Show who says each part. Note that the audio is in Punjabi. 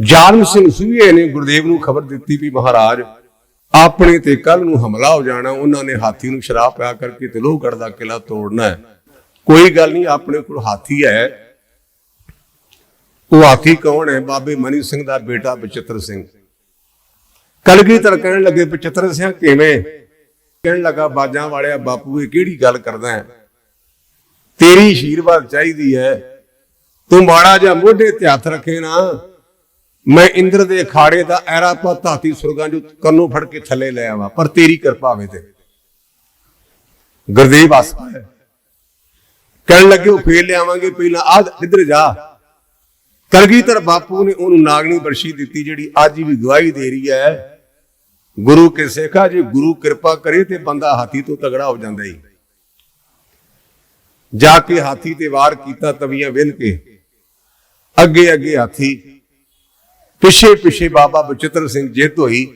Speaker 1: ਜਾਲਮ ਸਿੰਘ ਸੂਹੇ ਨੇ ਗੁਰਦੇਵ ਨੂੰ ਖਬਰ ਦਿੱਤੀ ਵੀ ਮਹਾਰਾਜ, ਆਪਣੇ ਤੇ ਕੱਲ ਨੂੰ ਹਮਲਾ ਹੋ ਜਾਣਾ, ਉਹਨਾਂ ਨੇ ਹਾਥੀ ਨੂੰ ਸ਼ਰਾਬ ਪਿਆ ਕਰਕੇ ਤੇ ਲੋਹਗੜ੍ਹ ਦਾ ਕਿਲਾ ਤੋੜਨਾ ਹੈ। ਕੋਈ ਗੱਲ ਨਹੀਂ, ਆਪਣੇ ਕੋਲ ਹਾਥੀ ਹੈ। ਉਹ ਹਾਥੀ ਕੌਣ ਹੈ? ਬਾਬੇ ਮਨੀ ਸਿੰਘ ਦਾ ਬੇਟਾ ਬਚਿੱਤਰ ਸਿੰਘ। ਕਲਗੀਧਰ ਕਹਿਣ ਲੱਗੇ, ਬਚਿੱਤਰ ਸਿੰਘ, ਕਿਵੇਂ? ਕਹਿਣ ਲੱਗਾ, ਬਾਜਾਂ ਵਾਲਿਆ, ਬਾਪੂ, ਇਹ ਕਿਹੜੀ ਗੱਲ ਕਰਦਾ ਹੈ? ਤੇਰੀ ਆਸ਼ੀਰਵਾਦ ਚਾਹੀਦੀ ਹੈ। ਤੂੰ ਮਾੜਾ ਜਿਹਾ ਮੋਢੇ ਤੇ ਹੱਥ ਰੱਖੇ ਨਾ। ਮੈਂ ਇੰਦਰ ਦੇ ਅਖਾੜੇ ਦਾ ਐਰਾਪਤ ਧਾਤੀ ਸੁਰਗਾਂ ਜੋ ਕੰਨੋਂ ਫੜ ਕੇ ਥੱਲੇ ਲੈ ਆਵਾਂ, ਪਰ ਤੇਰੀ ਕਿਰਪਾ ਹੋਵੇ ਤੇ। ਗੁਰਦੇਵ ਹੱਸ ਪਿਆ ਕਹਿਣ ਲੱਗੇ ਉਹ ਫੇਰ ਲਿਆਵਾਂਗੇ, ਪਹਿਲਾਂ ਆ ਇੱਧਰ ਜਾ। ਕਲਗੀਧਰ ਬਾਪੂ ਨੇ ਉਹਨੂੰ ਨਾਗਣੀ ਬਰਸ਼ੀ ਦਿੱਤੀ, ਜਿਹੜੀ ਅੱਜ ਵੀ ਗਵਾਹੀ ਦੇ ਰਹੀ ਹੈ। ਗੁਰੂ ਕੇ ਸੇਖਾ, ਜੇ ਗੁਰੂ ਕਿਰਪਾ ਕਰੇ ਤੇ ਬੰਦਾ ਹਾਥੀ ਤੋਂ ਤਗੜਾ ਹੋ ਜਾਂਦਾ ਹੀ ਜਾ ਕੇ ਹਾਥੀ ਤੇ ਵਾਰ ਕੀਤਾ ਤਵੀਆਂ ਵਿੰਨ ਕੇ। ਅੱਗੇ ਅੱਗੇ ਹਾਥੀ ਪਿੱਛੇ ਪਿੱਛੇ ਬਾਬਾ ਬਚਿੱਤਰ ਸਿੰਘ ਜਿੱਤ ਹੋਈ।